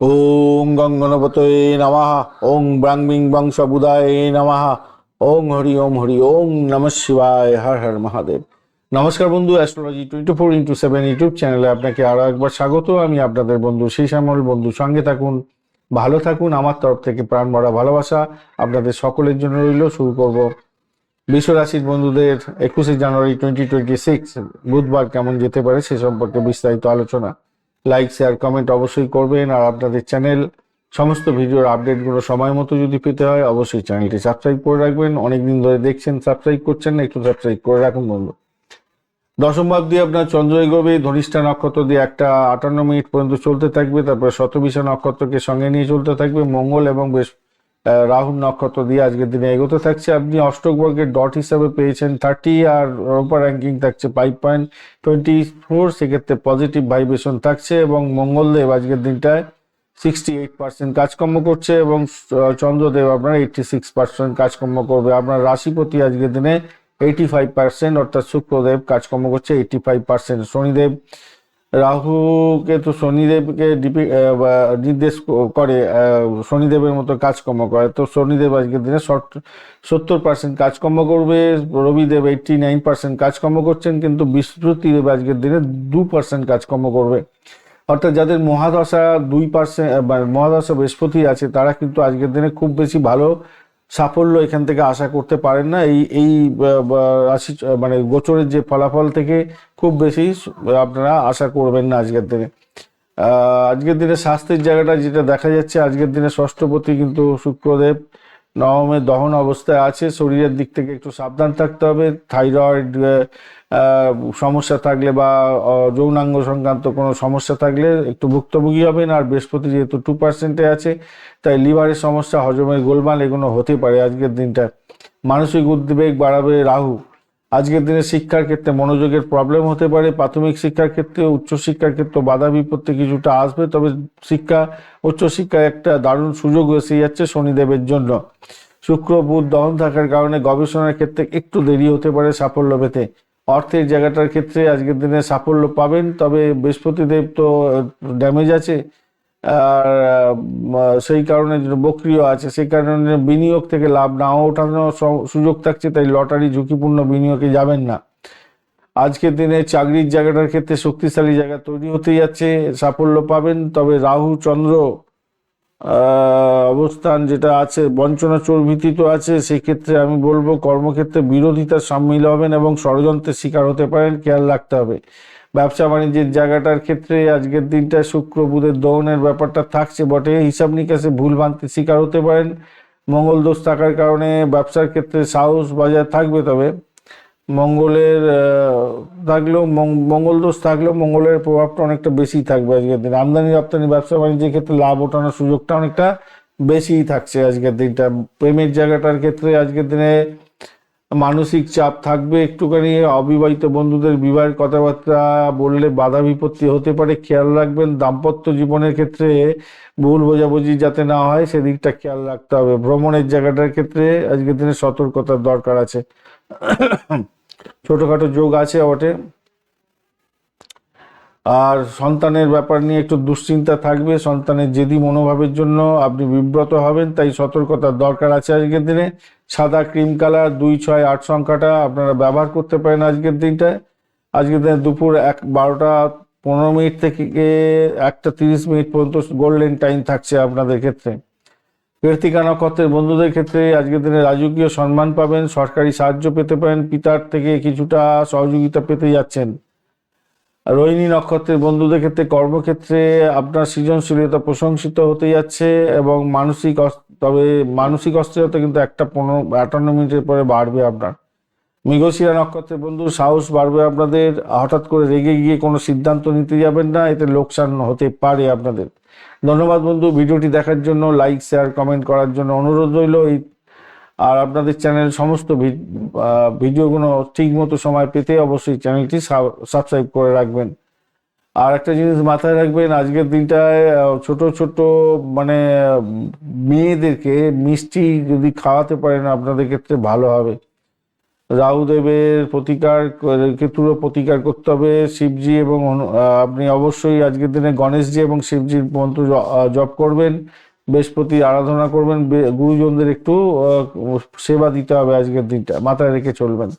ওং গঙ্গনপতয়ে নমঃ। ওং ব্রাংমিং বংশবুদায় নমঃ। ওং হরি ওম হরি ওং নম শিবায়। হর হর মহাদেব। নমস্কার বন্ধু, astrology twenty four into seven YouTube চ্যানেলে আপনাকে আরও একবার স্বাগত। আমি আপনাদের বন্ধু শ্যামল বন্ধু, সঙ্গে থাকুন, ভালো থাকুন। আমার তরফ থেকে প্রাণ ভরা ভালোবাসা আপনাদের সকলের জন্য রইল। শুরু করব বিশ্ব রাশির বন্ধুদের একুশে জানুয়ারি টোয়েন্টি টোয়েন্টি সিক্স। বুধবার কেমন যেতে পারে সে সম্পর্কে বিস্তারিত আলোচনা। লাইক শেয়ার কমেন্ট অবশ্যই করবেন আর আপনাদের চ্যানেল সমস্ত ভিডিওর আপডেটগুলো সময় মতো যদি পেতে হয় অবশ্যই চ্যানেলটি সাবস্ক্রাইব করে রাখবেন। অনেকদিন ধরে দেখছেন সাবস্ক্রাইব করছেন না, একটু সাবস্ক্রাইব করে রাখুন বন্ধু। দশম ভাব দিয়ে আপনার চন্দ্র এগোবে ধনিষ্ঠা নক্ষত্র দিয়ে একটা আটান্ন মিনিট পর্যন্ত চলতে থাকবে। তারপর শতবিশা নক্ষত্রকে সঙ্গে নিয়ে চলতে থাকবে। মঙ্গল এবং বেশ রাহুর নক্ষত্র দিয়ে আজকের দিনে এগোতে থাকছে। আপনি অষ্টক বর্গের ডট হিসাবে পেয়েছেন থার্টি আর ওপর র্যাঙ্কিং থাকছে ফাইভ পয়েন্ট টোয়েন্টি ফোর সেক্ষেত্রে পজিটিভ ভাইব্রেশন থাকছে এবং মঙ্গলদেব আজকের দিনটায় সিক্সটি এইট পার্সেন্ট কাজকর্ম করছে এবং চন্দ্রদেব আপনার এইটটি সিক্স পার্সেন্ট কাজকর্ম করবে। আপনার রাশিপতি আজকের দিনে এইটি ফাইভ পার্সেন্ট অর্থাৎ শুক্রদেব কাজকর্ম করছে এইটি ফাইভ পার্সেন্ট শনিদেব রাহুকে তো শনিদেবকে ডিপি- নির্দেশ করে শনিদেবের মতো কাজকর্ম করে। তো শনিদেব আজকের দিনে সত্তর পার্সেন্ট কাজকর্ম করবে, রবিদেব এইটটি নাইন পার্সেন্ট কাজকর্ম করছেন, কিন্তু বৃহস্পতিদেব আজকের দিনে দু পার্সেন্ট কাজকর্ম করবে। অর্থাৎ যাদের মহাদশা দুই পার্সেন্ট মহাদশা বৃহস্পতি আছে, তারা কিন্তু আজকের দিনে খুব বেশি ভালো সাফল্য এখান থেকে আশা করতে পারেন না। এই এই রাশি মানে গোচরের যে ফলাফল থেকে খুব বেশি আপনারা আশা করবেন না আজকের দিনে। আজকের দিনে স্বাস্থ্যের জায়গাটা যেটা দেখা যাচ্ছে, আজকের দিনে ষষ্ঠপতি কিন্তু শুক্রদেব। নবমের দহন অবস্থায় আছে, শরীরের দিক থেকে একটু সাবধান থাকতে হবে, থাইরয়েড সমস্যা থাকলে বা যৌনাঙ্গ সংক্রান্ত কোনো সমস্যা থাকলে একটু ভুক্তভোগী হবেন, আর বৃহস্পতি যেহেতু টু পার্সেন্টে আছে, তাই লিভারের সমস্যা, হজমের গোলমাল এগুলো হতে পারে আজকের দিনটা। মানসিক উদ্বেগ বাড়াবে রাহু। আজকের দিনে শিক্ষার ক্ষেত্রে মনোযোগের প্রবলেম হতে পারে, প্রাথমিক শিক্ষার ক্ষেত্রে, উচ্চশিক্ষার ক্ষেত্রে বাধা বিপত্তি কিছুটা আসবে, তবে শিক্ষা উচ্চশিক্ষায় একটা দারুণ সুযোগ এসে যাচ্ছে শনিদেবের জন্য। শুক্র, বুধ দহন থাকার কারণে গবেষণার ক্ষেত্রে একটু দেরি হতে পারে সাফল্য পেতে। অর্থের জায়গাটার ক্ষেত্রে আজকের দিনে সাফল্য পাবেন, তবে বৃহস্পতিদেব তো ড্যামেজ আছে। সেই কারণে বক্রিয় আছে, সেই কারণে বিনিয়োগ থেকে লাভ নাও ওঠানোর সুযোগ থাকছে, তাই লটারি ঝুঁকিপূর্ণ বিনিয়োগে যাবেন না। আজকের দিনে চাকরির জায়গাটার ক্ষেত্রে শক্তিশালী জায়গা তৈরি হতে যাচ্ছে, সাফল্য পাবেন, তবে রাহু, চন্দ্র অবস্থান যেটা আছে, বঞ্চনা চোর ভীতি তো আছে, সেক্ষেত্রে আমি বলব কর্মক্ষেত্রে বিরোধিতার সামিল হবেন এবং ষড়যন্ত্রের শিকার হতে পারেন, খেয়াল রাখতে হবে। ব্যবসা বাণিজ্যের জায়গাটার ক্ষেত্রে আজকের দিনটা শুক্র, বুধের দহনের ব্যাপারটা থাকছে বটে। হিসাব নিকাশে ভুল ভ্রান্তির শিকার হতে পারেন। মঙ্গল দোষ থাকার কারণে ব্যবসার ক্ষেত্রে সাহস বাজার থাকবে তবে। মঙ্গলের থাকলেও মঙ্গল দোষ থাকলেও মঙ্গলের প্রভাবটা অনেকটা বেশি থাকবে আজকের দিন। আমদানি, রপ্তানি, ব্যবসা বাণিজ্যের ক্ষেত্রে লাভ ওঠানোর সুযোগটা অনেকটা বেশিই থাকছে আজকের দিনটা। প্রেমের জায়গাটার ক্ষেত্রে আজকের দিনে মানসিক চাপ থাকবে, একটুখানি অবিবাহিত বন্ধুদের বিবাহের কথাবার্তা বললে বাধা বিপত্তি হতে পারে, খেয়াল রাখবেন, দাম্পত্য জীবনের ক্ষেত্রে ভুল বোঝাবুঝি যাতে না হয়, সেদিকটা খেয়াল রাখতে হবে। ভ্রমণের জায়গাটার ক্ষেত্রে আজকের দিনে সতর্কতার দরকার আছে। ছোটখাটো যোগ আছে বটে। আর সন্তানের ব্যাপার নিয়ে একটু দুশ্চিন্তা থাকবে, সন্তানের জেদি মনোভাবের জন্য আপনি বিব্রত হবেন, তাই সতর্কতার দরকার আছে আজকের দিনে। সাদা ক্রিম কালার, দুই, ছয়, আট সংখ্যাটা আপনারা ব্যবহার করতে পারেন আজকের দিনটায়। আজকের দিনে দুপুর এক, বারোটা পনেরো মিনিট থেকে একটা তিরিশ মিনিট পর্যন্ত গোল্ডেন টাইম থাকছে আপনাদের ক্ষেত্রে। কৃতিকা নক্ষত্রের বন্ধুদের ক্ষেত্রে আজকের দিনে রাজকীয় সম্মান পাবেন, সরকারি সাহায্য পেতে পারেন, পিতার থেকে কিছুটা সহযোগিতা পেতে যাচ্ছেন। রোহিণী নক্ষত্রের বন্ধুদের ক্ষেত্রে, কর্মক্ষেত্রে আপনার সৃজনশীলতা প্রশংসিত হতে যাচ্ছে এবং মানসিক তবে মানসিক অস্থিরতা কিন্তু একটা পনেরো, আটান্ন মিনিটের পরে বাড়বে আপনার। মৃগশিরা নক্ষত্রের বন্ধু সাহস বাড়বে আপনাদের। হঠাৎ করে রেগে গিয়ে কোনো সিদ্ধান্ত নিতে যাবেন না, এতে লোকসান হতে পারে আপনাদের। ধন্যবাদ বন্ধু, ভিডিওটি দেখার জন্য লাইক শেয়ার কমেন্ট করার জন্য অনুরোধ রইল। এই আর আপনাদের চ্যানেল সমস্ত ভিডিওগুলো ঠিক মতো সময় পেতে অবশ্যই চ্যানেলটি সাবস্ক্রাইব করে রাখবেন। আর একটা জিনিস মাথায় রাখবেন, আজকের দিনটায় ছোট ছোট মানে মেয়েদেরকে মিষ্টি যদি খাওয়াতে পারেন, আপনাদের ক্ষেত্রে ভালো হবে। রাহুদেবের প্রতিকার করে- কেতুরও প্রতিকার করতে হবে, শিবজি এবং আপনি অবশ্যই আজকের দিনে গণেশজি এবং শিবজির মন্ত্র জপ করবেন। বৃহস্পতি আরাধনা করবেন গুরুজনদের একটু সেবা দিতে হবে আজকের দিনটা মাথায় রেখে চলবেন।